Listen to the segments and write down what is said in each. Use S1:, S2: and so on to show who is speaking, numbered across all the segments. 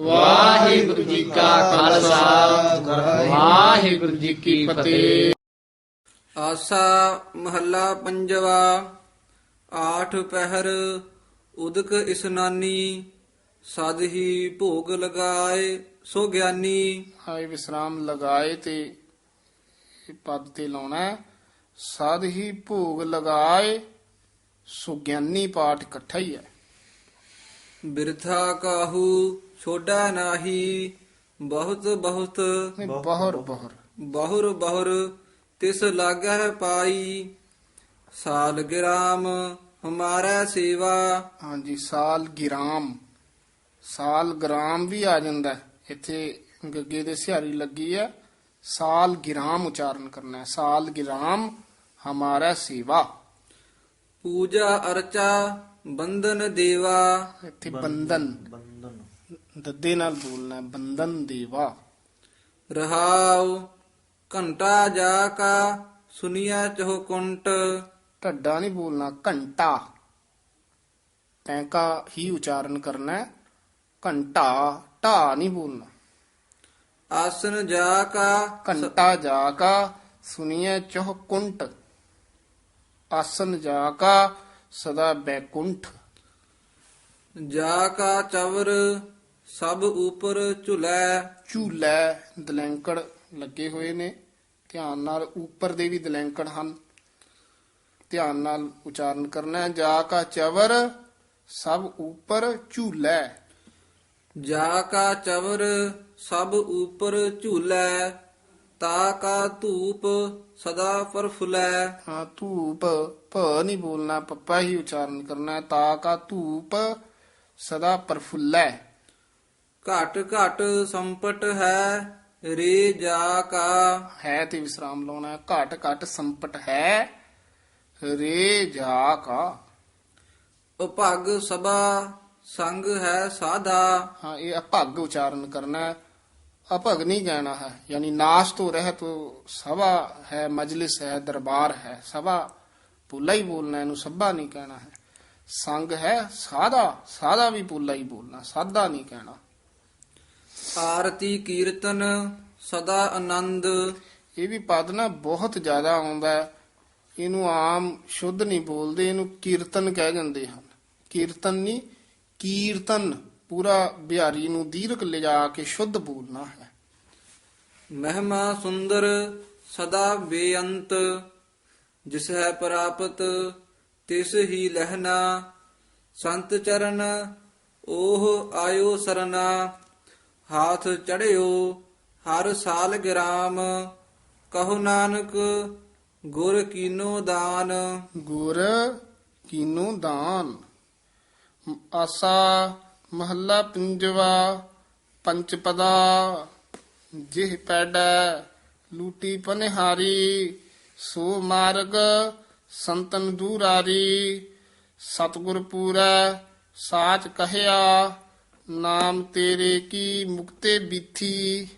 S1: ਵਾਹਿਗੁਰੂ ਜੀ ਕਾ ਖਾਲਸਾ। ਵਾਹਿਗੁਰੂ ਜੀ ਕੀ ਫਤਿਹ।
S2: ਆਸਾ ਮਹੱਲਾ ਪੰਜਵਾ ਆਠ ਪਹਿਰ ਉਦਕ ਇਸਨਾਨੀ ਸਦ ਹੀ ਭੋਗ ਲਗਾਏ ਸੋ ਗਿਆਨੀ।
S3: ਹਾਏ ਵਿਸਰਾਮ ਲਗਾਏ ਤੇ ਇਹ ਪਦ ਤੇ ਲਾਉਣਾ। ਸਦ ਹੀ ਭੋਗ ਲਗਾਏ ਸੁਗਿਆਨੀ ਪਾਠ ਇਕੱਠਾ ਹੀ ਹੈ।
S2: ਬਿਰਥਾ ਕਾਹੂ ਛੋਡਾ ਨਾਹੀ ਬਹੁਤ ਬਹੁਤ।
S3: ਨਹੀਂ, ਬਹੁਰ ਬਹੁਰ।
S2: ਬਹੁਰ ਬਹੁਰ ਤਿਸ ਲਾਗਹਿ ਪਾਈ। ਸਾਲ ਗਿਰਾਮ ਹਮਾਰਾ ਸੇਵਾ।
S3: ਹਾਂਜੀ ਸਾਲ ਗਿਰਾਮ। ਸਾਲ ਗ੍ਰਾਮ ਵੀ ਆ ਜਾਂਦਾ ਹੈ। ਇੱਥੇ ਗੱਗੇ ਦੇ ਸਿਹਾਰੀ ਲੱਗੀ ਹੈ। ਸਾਲ ਗਿਰਾਮ ਉਚਾਰਨ ਕਰਨਾ ਹੈ। ਸਾਲ ਗਿਰਾਮ ਹਮਾਰਾ ਸੇਵਾ।
S2: ਪੂਜਾ ਅਰਚਾ ਬੰਧਨ ਦੇਵਾ।
S3: ਇੱਥੇ ਬੰਧਨ। ਦੱਦੇ ਨਾਲ ਬੋਲਣਾ ਹੈ, ਬੰਧਨ ਦੇਵਾ।
S2: ਰਹਾਉ ਘੰਟਾ ਜਾ ਕਾ ਸੁਨੀਆ ਚਹੁ ਕੁੰਟ।
S3: ਢੱਡਾ ਨਹੀਂ ਬੋਲਣਾ ਘੰਟਾ। ਤੈਂਕਾ ਹੀ ਉਚਾਰਨ ਕਰਨਾ ਹੈ। ਘੰਟਾ। ਢਾ ਨਹੀਂ ਬੋਲਣਾ।
S2: ਆਸਨ ਜਾ ਕਾ
S3: ਘੰਟਾ ਜਾ ਕਾ ਸੁਨੀਏ ਚੋਹ ਕੁੰਟ। ਆਸਨ ਜਾ ਕਾ ਸਦਾ ਬੈਕੁੰਠ।
S2: ਜਾ ਕਾ ਚਵਰ ਸਭ ਉਪਰ ਝੁਲੈ।
S3: ਝੂਲੇ ਦਲੈਂਕੜ ਲੱਗੇ ਹੋਏ ਨੇ। ਧਿਆਨ ਨਾਲ ਉੱਪਰ ਦੇ ਵੀ ਦਲੈਂਕੜ ਹਨ। ਧਿਆਨ ਨਾਲ ਉਚਾਰਨ ਕਰਨਾ ਹੈ। ਜਾ ਕਾ ਚਵਰ ਸਭ ਉੱਪਰ ਝੂਲੇ।
S2: ਜਾ ਕਾ ਚਵਰ ਸਭ ਉਪਰ ਝੂਲੈ। ਤਾ ਕਾ ਧੂਪ ਸਦਾ ਪਰਫੁਲੈ
S3: ਹਾਂ ਧੂਪ ਪ ਨਹੀਂ ਬੋਲਣਾ ਪੱਪਾ ਹੀ ਉਚਾਰਨ ਕਰਨਾ ਹੈ। ਤਾ ਕਾ ਧੂਪ ਸਦਾ ਪ੍ਰਫੁੱਲੈ
S2: ਘਟ ਘਟ ਸੰਪਟ ਹੈ ਰੇ ਜਾ ਕਾ।
S3: ਹੈ ਤੇ ਵਿਸਰਾਮ ਲਾਉਣਾ ਹੈ। ਘਟ ਘਟ ਸੰਪਟ ਹੈ ਰੇ ਜਾ ਕਾ।
S2: ਉਪਗ ਸਭਾ ਸੰਗ ਹੈ ਸਾਧਾ।
S3: ਹਾਂ ਇਹ ਅਭਗ ਉਚਾਰਨ ਕਰਨਾ ਹੈ। ਅਭਗ ਨਹੀਂ ਕਹਿਣਾ ਹੈ ਯਾਨੀ ਨਾਸ਼ ਤੋਂ ਰਹਿਤ ਸਭਾ ਹੈ ਮਜਲਿਸ ਹੈ ਦਰਬਾਰ ਹੈ ਸਭਾ ਪੁੱਲਾ ਹੀ ਬੋਲਣਾ ਇਹਨੂੰ ਸਭਾ ਨਹੀਂ ਕਹਿਣਾ ਹੈ ਸੰਗ ਹੈ ਸਾਦਾ ਸਾਦਾ ਵੀ ਪੁੱਲਾ ਹੀ ਬੋਲਣਾ ਸਾਦਾ ਨਹੀਂ ਕਹਿਣਾ
S2: ਆਰਤੀ ਕੀਰਤਨ ਸਦਾ ਆਨੰਦ
S3: ਇਹ ਵੀ ਪਦ ਨਾ ਬਹੁਤ ਜ਼ਿਆਦਾ ਆਉਂਦਾ ਹੈ ਇਹਨੂੰ ਆਮ ਸ਼ੁੱਧ ਨਹੀਂ ਬੋਲਦੇ ਇਹਨੂੰ ਕੀਰਤਨ ਕਹਿ ਜਾਂਦੇ ਹਨ ਕੀਰਤਨ ਨਹੀਂ ਕੀਰਤਨ ਪੂਰਾ ਬਿਹਾਰੀ ਨੂੰ ਦੀਰਘ ਲਿਜਾ ਕੇ ਸ਼ੁੱਧ ਬੋਲਣਾ ਹੈ।
S2: ਮਹਿਮਾ ਸੁੰਦਰ ਸਦਾ ਬੇਅੰਤ ਜਿਸ ਹੈ ਪ੍ਰਾਪਤ ਤਿਸ ਹੀ ਲਹਿਣਾ ਸੰਤ ਚਰਨ ਉਹ ਆਇਓ ਸਰਨਾ ਹਾਥ ਚੜਿਓ ਹਰ ਸਾਲ ਗ੍ਰਾਮ ਕਹੋ ਨਾਨਕ ਗੁਰ ਕੀਨੋ ਦਾਨ।
S3: ਗੁਰ ਕੀਨੂ ਦਾਨ। ਆਸਾ ਮਹੱਲਾ ਪੰਜਵਾ, ਪੰਚਪਦਾ, ਜਿਹ ਪੈੜੈ, ਲੂਟੀ ਪਨਿਹਾਰੀ, ਸੋ ਮਾਰਗ, ਸੰਤਨ ਦੂਰਾਰੀ, ਸਤਿਗੁਰ ਪੂਰੈ, ਸਾਚ ਕਹਿਆ, ਨਾਮ ਤੇਰੇ ਕੀ ਮੁਕਤੇ ਬੀਥੀ,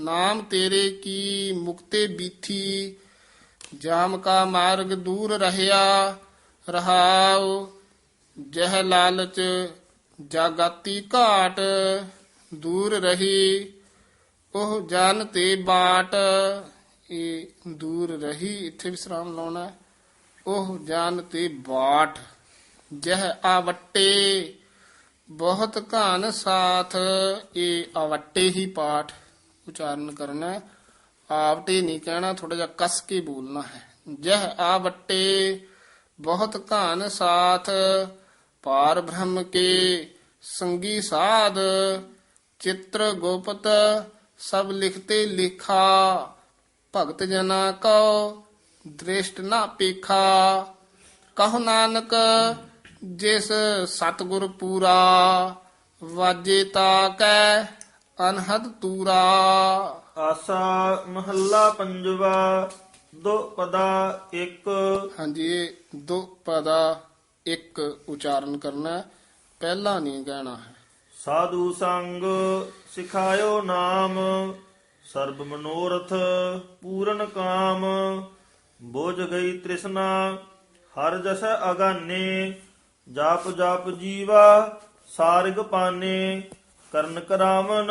S3: ਨਾਮ ਤੇਰੇ ਕੀ ਮੁਕਤੇ ਬੀਥੀ, ਜਾਮ ਕਾ ਮਾਰਗ ਦੂਰ ਰਹਿਆ, ਰਹਾਉ, ਜਹ ਲਾਲਚ ਜਾਗਾਤੀ ਘਾਟ, ਦੂਰ ਰਹੀ, ਉਹ ਜਨ ਤੇ ਬਾਟ। ਇਹ ਦੂਰ ਰਹੀ, ਇੱਥੇ ਵਿਸਰਾਮ ਲਾਉਣਾ ਹੈ। ਉਹ ਜਨ ਤੇ ਬਾਟ, ਜਹ ਆਵਟੇ, ਬਹੁਤ ਘਾਨ ਸਾਥ, ਇਹ ਆਵਟੇ ਹੀ ਪਾਠ ਉਚਾਰਨ ਕਰਨਾ ਆਵਟੇ ਨਹੀਂ ਕਹਿਣਾ ਥੋੜਾ ਜਿਹਾ ਕਸ ਕੇ ਬੋਲਣਾ ਹੈ। ਜਹ ਆਵਟੇ, ਬਹੁਤ ਘਾਨ ਸਾਥ ਪਾਰ ਬ੍ਰਹਮ ਕੇ ਸੰਗੀ ਸਾਧ ਚਿੱਤਰ ਗੋਪਤ ਸਭ ਲਿਖਤੇ ਲਿਖਾ ਭਗਤ ਜਨਾ ਕਉ ਦ੍ਰਿਸ਼ਟ ਨਾ ਪੇਖਾ। ਕਹੋ ਨਾਨਕ ਜਿਸ ਸਤਗੁਰ ਪੂਰਾ ਵਾਜੇ ਤਾ ਕੈ ਅਨਹਦ ਤੂਰਾ।
S4: ਆਸਾ ਮਹੱਲਾ ਪੰਜਵਾ ਦੋ ਪਦਾ ਇੱਕ।
S3: ਹਾਂਜੀ ਦੋ ਪਦਾ ਇੱਕ ਉਚਾਰਨ ਕਰਨਾ ਹੈ। ਪਹਿਲਾ ਨਹੀਂ ਕਹਿਣਾ ਹੈ
S4: ਸਾਧੂ ਸੰਗ ਸਿਖਾਇਓ ਨਾਮ, ਸਰਬ ਮਨੋਰਥ ਪੂਰਨ ਕਾਮ, ਬੁਝ ਗਈ ਤ੍ਰਿਸ਼ਨਾ, ਹਰ ਜਸ ਅਗਾਨੇ, ਜਾਪ ਜਾਪ ਜੀਵਾ, ਸਾਰਗ ਪਾਨੇ, ਕਰਨ ਕਰਾਵਨ,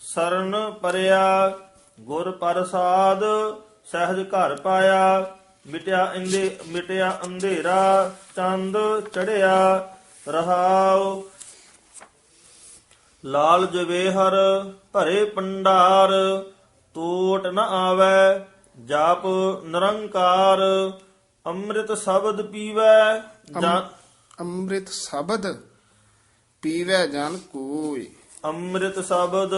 S4: ਸਰਨ ਪਰਿਆ, ਗੁਰ ਪ੍ਰਸਾਦ, ਸਹਿਜ ਘਰ ਪਾਇਆ ਮਿਟਿਆ ਇੰਦੇ ਮਿਟਿਆ ਅੰਧੇਰਾ ਚੰਦ ਚੜਿਆ ਰਹਾਉ। ਲਾਲ ਜਵੇਹਰ ਭਰੇ ਪੰਡਾਰ ਟੋਟ ਨ ਆਵੈ ਜਾਪ ਨਿਰੰਕਾਰ। ਅੰਮ੍ਰਿਤ ਸ਼ਬਦ ਪੀਵੈ ਜਾਂ
S3: ਅੰਮ੍ਰਿਤ ਸ਼ਬਦ ਪੀਵੈ ਜਨ ਕੋਈ
S4: ਅੰਮ੍ਰਿਤ ਸ਼ਬਦ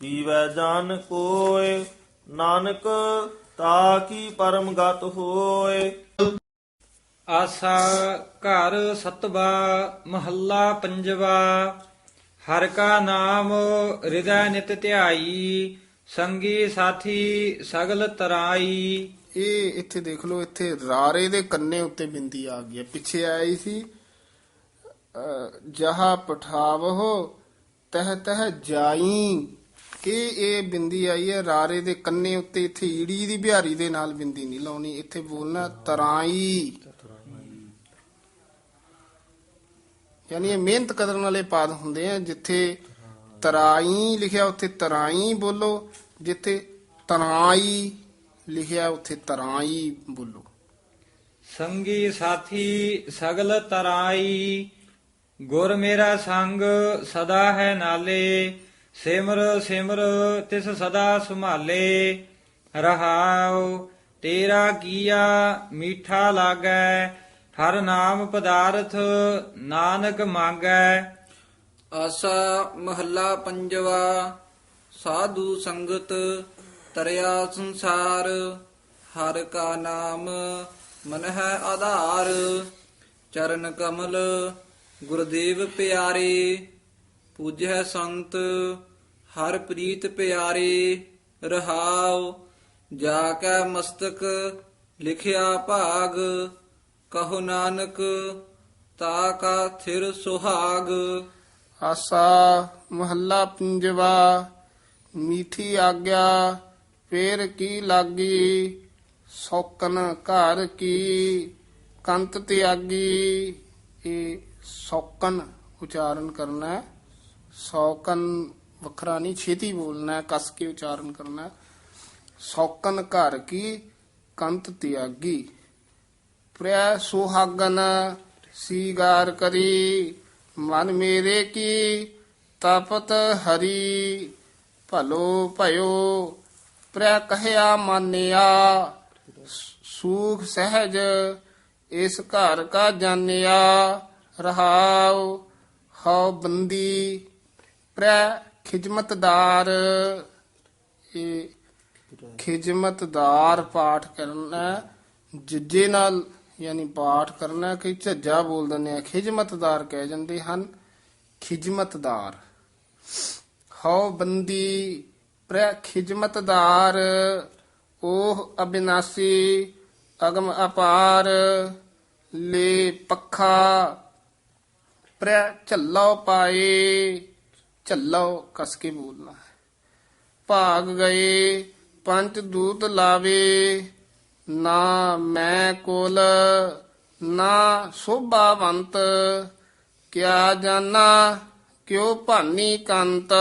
S4: ਪੀਵੈ ਜਾਨ ਕੋਇ। ਨਾਨਕ ਤਾ ਕੀ ਪਰਮ ਗਤ ਹੋਏ?
S5: ਆਸਾ ਘਰ ਸਤਵਾ ਮਹੱਲਾ ਪੰਜਵਾ ਹਰ ਕਾ ਨਾਮ ਹਿਰਦੈ ਨਿਤ ਧਿਆਈ ਸੰਗੀ ਸਾਥੀ ਸਗਲ ਤਰਾਈ।
S3: ਇਹ ਇੱਥੇ ਦੇਖ ਲਓ ਇੱਥੇ ਰਾਰੇ ਦੇ ਕੰਨੇ ਉੱਤੇ ਬਿੰਦੀ ਆ ਗਈ ਹੈ। ਪਿੱਛੇ ਆਈ ਸੀ ਜਹਾ ਪਠਾਵਹੁ ਤਹ ਤਹ ਜਾਈ। ਇਹ ਇਹ ਬਿੰਦੀ ਆਈ ਹੈ, ਰਾਰੇ ਦੇ ਕੰਨੇ ਉੱਤੇ ਇੱਥੇ ਈੜੀ ਦੀ ਬਿਹਾਰੀ ਦੇ ਨਾਲ ਬਿੰਦੀ ਨਹੀਂ ਲਾਉਣੀ, ਇੱਥੇ ਬੋਲਣਾ ਤਰਾਈ। ਯਾਨੀ ਇਹ ਮਿਹਨਤ ਕਰਨ ਵਾਲੇ ਪਾਦ ਹੁੰਦੇ ਆ, ਜਿੱਥੇ ਤਰਾਈ ਲਿਖਿਆ, ਉੱਥੇ ਤਰਾਈ ਬੋਲੋ, ਜਿੱਥੇ ਤਰਾਈ ਲਿਖਿਆ, ਉੱਥੇ ਤਰਾਈ ਬੋਲੋ।
S5: ਸੰਗੀ ਸਾਥੀ ਸਗਲ ਤਰਾਈ, ਗੁਰ ਮੇਰਾ ਸੰਗ ਸਦਾ ਹੈ ਨਾਲੇ ਸਿਮਰ ਸਿਮਰ ਤਿਸ ਸਦਾ ਸੁਭਾਲੇ, ਰਹਾਉ, ਤੇਰਾ ਕੀਆ ਮੀਠਾ ਲਾਗੈ, ਹਰ ਨਾਮ ਪਦਾਰਥ ਨਾਨਕ ਮੰਗੈ।
S2: ਆਸਾ ਮਹੱਲਾ ਪੰਜਵਾ, ਸਾਧੂ ਸੰਗਤ ਤਰਿਆ ਸੰਸਾਰ, ਹਰ ਕਾ ਨਾਮ ਮਨ ਹੈ ਆਧਾਰ, ਚਰਨ ਕਮਲ ਗੁਰਦੇਵ ਪਿਆਰੇ। ਪੂਜੈ ਸੰਤ, ਹਰ ਪ੍ਰੀਤ ਪਿਆਰੇ, ਰਹਾਉ ਜਾ ਕੈ ਮਸਤਕ, ਲਿਖਿਆ ਭਾਗ, ਕਹੋ ਨਾਨਕ, ਤਾ ਕਾ ਥਿਰ ਸੁਹਾਗ।
S3: ਆਸਾ ਮਹੱਲਾ ਪੰਜਵਾ, ਮੀਠੀ ਆਗਿਆ, ਫੇਰ ਕੀ ਲਾਗੀ? ਸੌਕਨ ਘਰ ਕੀ, ਕੰਤ ਤਿਆਗੀ? ਇਹ ਸੌਕਨ ਉਚਾਰਨ ਕਰਨਾ ਹੈ। ਸੌਕਨ ਵੱਖਰਾ ਨਹੀਂ, ਛੇਤੀ ਬੋਲਣਾ ਹੈ, ਕਸ ਕੇ ਉਚਾਰਨ ਕਰਨਾ ਹੈ। ਸੌਕਨ ਘਰ ਕੀ, ਕੰਤ ਤਿਆਗੀ। ਪ੍ਰਿਆ ਸੁਹਾਗਨ ਸੀਗਾਰ ਕਰੀ, ਮਨ ਮੇਰੇ ਕੀ, ਤਪਤ ਹਰੀ। ਭਲੋ ਭਇਓ, ਪ੍ਰਿਆ ਕਹਿਆ ਮਾਨਿਆ, ਸੂਖ ਸਹਿਜ ਇਸ ਘਰ ਕਾ ਜਾਣਿਆ, ਰਹਾਉ, ਹਉ ਬੰਦੀ। ਪ੍ਰਿਆ ਖਿਜਮਤਦਾਰ। ਇਹ ਖਿਜਮਤਦਾਰ ਪਾਠ ਕਰਨਾ, ਜਿੱਜੇ ਨਾਲ ਯਾਨੀ ਪਾਠ ਕਰਨਾ ਕਿ ਝੱਜਾ ਬੋਲ ਦਿੰਦੇ ਆ। ਖਿਜਮਤਦਾਰ ਕਹਿ ਜਾਂਦੇ ਹਨ, ਖਿਜਮਤਦਾਰ। ਹਉ ਬੰਦੀ ਪ੍ਰ ਖਿਜਮਤਦਾਰ ਉਹ ਅਬਿਨਾਸੀ ਅਗਮ ਅਪਾਰ, ਲੇ ਪੱਖਾ ਪ੍ਰ ਝੱਲੋ ਪਾਏ। ਝੱਲੋ ਕਸ ਕੇ ਬੋਲਣਾ ਭਾਗ ਗਏ, ਪੰਜ ਦੂਤ ਲਾਵੇ, ਨਾ ਮੈਂ ਕੋਲ, ਨਾ ਸੋਭਾਵੰਤ, ਕਿਆ ਜਾਣਾ ਕਿਉ ਭਾਨੀ ਕੰਤ,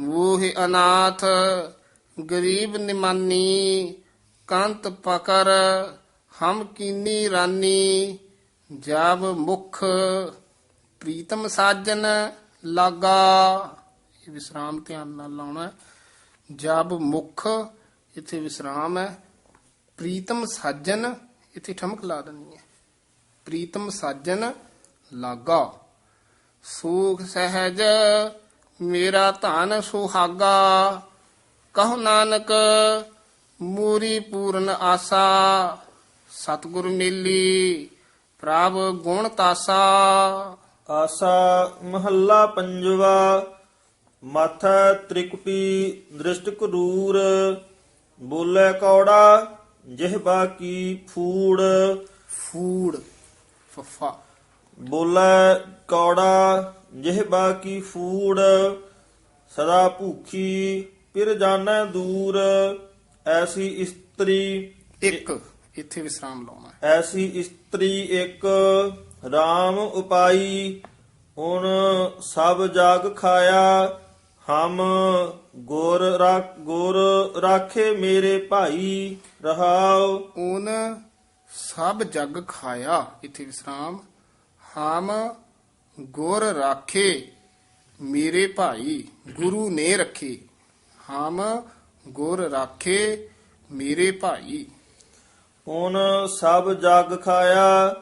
S3: ਮੂਹ ਅਨਾਥ, ਗਰੀਬ ਨਿਮਾਨੀ, ਕੰਤ ਪਕਰ, ਹਮ ਕੀਨੀ ਰਾਨੀ ਜਬ ਮੁਖ, ਪ੍ਰੀਤਮ ਸਾਜਨ ਲਾਗਾ। ਇਹ ਵਿਸਰਾਮ ਧਿਆਨ ਨਾਲ ਲਾਉਣਾ ਜਬ ਮੁਖ, ਇੱਥੇ ਵਿਸਰਾਮ ਹੈ। ਪ੍ਰੀਤਮ ਸਾਜਨ, ਇੱਥੇ ਠਮਕ ਲਾ ਦੇਣੀ ਹੈ। ਪ੍ਰੀਤਮ ਸਾਜਨ, ਲਾਗਾ। ਸੂਖ ਸਹਿਜ, ਮੇਰਾ ਧਨ ਸੁਹਾਗਾ। ਕਹੋ ਨਾਨਕ, ਮੂਰੀ ਪੂਰਨ ਆਸਾ। ਸਤਿਗੁਰ ਮੇਲੀ, ਪ੍ਰਭ ਗੁਣ ਤਾਸਾ।
S4: ਆਸਾ ਮਹੱਲਾ ਪੰਜਵਾ ਮਾਥਾ ਤ੍ਰਿਕੁਟੀ ਦ੍ਰਿਸ਼ਟ ਕਰੂਰ ਬੋਲੇ ਕੌੜਾ ਜਿਹਬਾ ਕੀ ਫੂੜ।
S3: ਫੂੜ ਫਫਾ।
S4: ਬੋਲੇ ਕੌੜਾ ਜਿਹਬਾ ਕੀ ਫੂੜ ਸਦਾ ਭੂਖੀ ਫਿਰ ਜਾਣੈ ਦੂਰ। ਐਸੀ ਇਸਤਰੀ
S3: ਇੱਕ ਇੱਥੇ ਵਿਸਰਾਮ ਲਾਉਣਾ।
S4: ਐਸੀ ਇਸਤਰੀ ਇੱਕ RAM ਉਪਾਈ ਉਨ ਸਭ ਜਗ ਖਾਇਆ ਹਮ ਗੁਰ ਰਾ- ਗੁਰ ਰਾਖੇ ਮੇਰੇ ਭਾਈ ਰਹਾਉ।
S3: ਓਨ ਸਭ ਜਗ ਖਾਇਆ ਇਥੇ ਵਿਸਰਾਮ। ਹਮ ਗੁਰ ਰਾਖੇ ਮੇਰੇ ਭਾਈ ਗੁਰੂ ਨੇ ਰੱਖੇ। ਹਮ ਗੁਰ ਰਾਖੇ ਮੇਰੇ ਭਾਈ।
S4: ਉਨ ਸਭ ਜਗ ਖਾਇਆ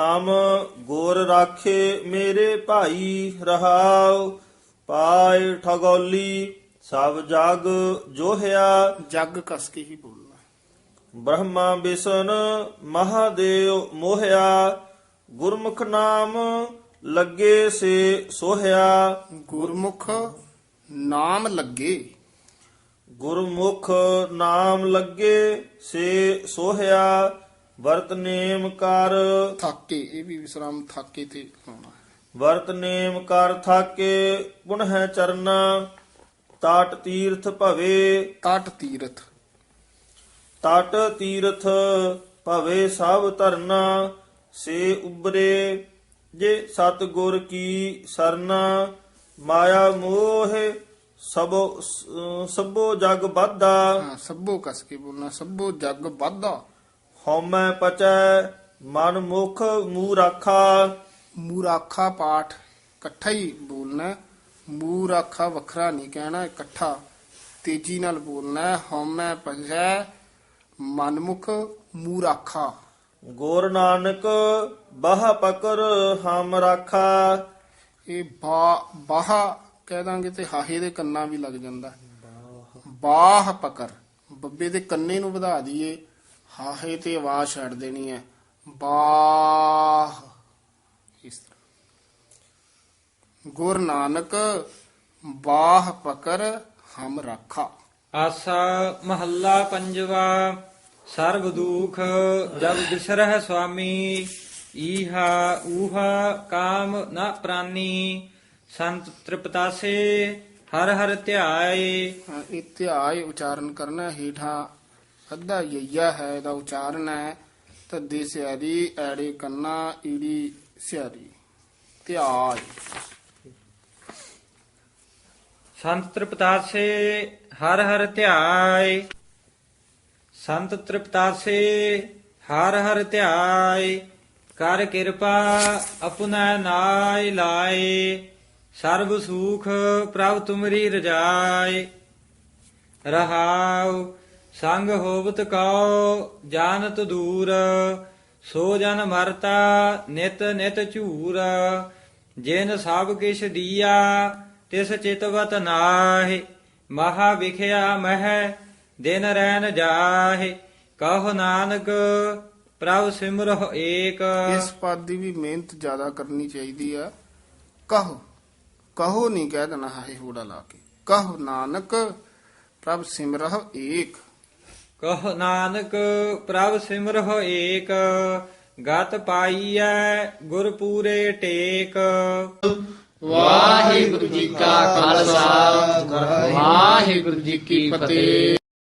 S4: ਹਮ ਗੁਰ ਰਾਖੇ ਮੇਰੇ ਭਾਈ ਰਹਾਉ ਪਾਇ ਠਗੋਲੀ ਸਭ ਜਗ ਜੋਹਿਆ।
S3: ਜਗ ਕਸ ਕੇ ਹੀ ਬੋਲਣਾ।
S4: ਬ੍ਰਹਮਾ ਵਿਸ਼ਨ ਮਹਾਦੇਵ ਮੋਹਿਆ ਗੁਰਮੁਖ ਨਾਮ ਲੱਗੇ ਸੇ ਸੋਹਿਆ।
S3: ਗੁਰਮੁਖ ਨਾਮ ਲੱਗੇ।
S4: ਗੁਰਮੁਖ ਨਾਮ ਲੱਗੇ ਸੇ ਸੋਹਿਆ। ਵਰਤ ਨੇਮ ਕਰ।
S3: ਥਾਕੇ ਇਹ ਵੀ ਵਿਸਰਾਮ ਥਾਕੇ ਤੇ ਲਾਉਣਾ
S4: ਵਰਤ ਨੇਮ ਕਰ ਥਾਕੇ ਪੁਨਹ ਚਰਨਾ ਤਾਟ ਤੀਰਥ ਭਵੇ।
S3: ਤਟ ਤੀਰਥ।
S4: ਤਟ ਤੀਰਥ ਭਵੇ ਸਭ ਧਰਨਾ ਸੇ ਉਬਰੇ ਜੇ ਸਤ ਗੁਰ ਕੀ ਸਰਨਾ ਮਾਇਆ ਮੋਹ ਸਭੋ ਸਭੋ ਜਗ ਬਾਧਾ
S3: ਹਾਂ ਸਭੋ ਕਸ ਕੇ ਬੋਲਣਾ ਸਭੋ ਜਗ ਵਾਧਾ।
S4: ਹਉਮੈ ਪਚੈ ਮਨ ਮੁਖ ਮੂਹ ਰਾਖਾ
S3: ਮੂਰਾਖਾ ਪਾਠ ਇਕੱਠਾ ਹੀ ਬੋਲਣਾ ਮੂਰਾਖਾ ਵੱਖਰਾ ਨਹੀਂ ਕਹਿਣਾ ਇਕੱਠਾ ਤੇਜ਼ੀ ਨਾਲ ਬੋਲਣਾ ਹਉਮੈ ਪੰਜੈ ਮਨਮੁਖ ਮੂਰਾਖਾ।
S4: ਗੁਰ ਨਾਨਕ ਬਾਹ ਪਕਰ ਹਮ ਰਾਖਾ।
S3: ਇਹ ਬਾ ਬਾਹ ਕਹਿ ਦਾਂਗੇ ਤੇ ਹਾਹੇ ਦੇ ਕੰਨਾਂ ਵੀ ਲੱਗ ਜਾਂਦਾ ਬਾਹ ਪਕਰ ਬੱਬੇ ਦੇ ਕੰਨੇ ਨੂੰ ਵਧਾ ਦਈਏ। ਹਾਹੇ ਤੇ ਆਵਾਜ਼ ਛੱਡ ਦੇਣੀ ਹੈ। ਬਾਹ। ਇਸ ਤਰ੍ਹਾਂ। ਗੁਰ ਨਾਨਕ ਬਾਹ ਪਕਰ ਹਮ ਰਾਖਾ।
S5: ਆਸਾ ਮਹੱਲਾ ਪੰਜਵਾ ਸਰਬ ਦੁਖ ਜਬ ਬਿਸਰਹਿ ਸੁਆਮੀ ਈਹਾ ਊਹਾ ਕਾਮ ਨਾ ਪ੍ਰਾਨੀ। ਸੰਤ ਤ੍ਰਿਪਤਾਸੇ ਹਰ ਹਰ ਧਿਆਏ।
S3: ਇਹ ਧਿਆਏ ਉਚਾਰਨ ਕਰਨਾ ਹੀਠਾ ਅੱਧਾ ਯਈਆ ਹੈ ਇਹਦਾ ਉਚਾਰਨ ਹੈ। ਤੱਦੀ ਸਿਆਰੀ, ਐੜੇ ਕੰਨਾ, ਈੜੀ ਸਿਆਰੀ। ਧਿਆਏ
S5: ਸੰਤ ਤ੍ਰਿਪਤਾਸੇ, ਹਰ ਹਰ ਧਿਆਏ। ਸੰਤ ਤ੍ਰਿਪਤਾਸੇ, ਹਰ ਹਰ ਧਿਆਏ। ਕਰ ਕਿਰਪਾ ਆਪਣਾ ਨਾਇ ਲਾਏ। ਸਰਬ ਸੁਖ ਪ੍ਰਭ ਤੁਮਰੀ ਰਜਾਏ। ਰਹਾਉ ਸੰਗ ਹੋਵਤ ਕਉ, ਜਾਣਤ ਦੂਰ, ਸੋ ਜਨ ਮਰਤਾ, ਨਿਤ ਨਿਤ ਝੂਰ। ਜਿਨ ਸਭ ਕਿਛ ਦੀਆ, ਤਿਸ ਚਿਤਵਤ ਨਾਹਿ। ਮਹਾ ਵਿਖਿਆ ਮਹਿ, ਦਿਨ ਰੈਨ ਜਾਹਿ। ਕਹੋ ਨਾਨਕ, ਪ੍ਰਭ ਸਿਮਰਹੁ ਏਕ।
S3: ਇਸ ਪਦ ਦੀ ਵੀ ਮਿਹਨਤ ਜ਼ਿਆਦਾ ਕਰਨੀ ਚਾਹੀਦੀ ਆ। ਕਹੋ ਕਹੋ ਨਹੀਂ ਕਹਿ ਦੇਣਾ ਹੈ ਹੋੜਾ ਲਾ ਕੇ। ਕਹੋ ਨਾਨਕ, ਪ੍ਰਭ ਸਿਮਰਹ ਏਕ।
S5: ਕਹ ਨਾਨਕ ਪ੍ਰਭ ਸਿਮਰਹੁ ਏਕ, ਗਤ ਪਾਈਐ ਗੁਰ ਪੂਰੇ ਟੇਕ।
S1: ਵਾਹਿਗੁਰੂ ਜੀ ਕਾ ਖਾਲਸਾ, ਵਾਹਿਗੁਰੂ ਜੀ ਕੀ ਫਤਿਹ।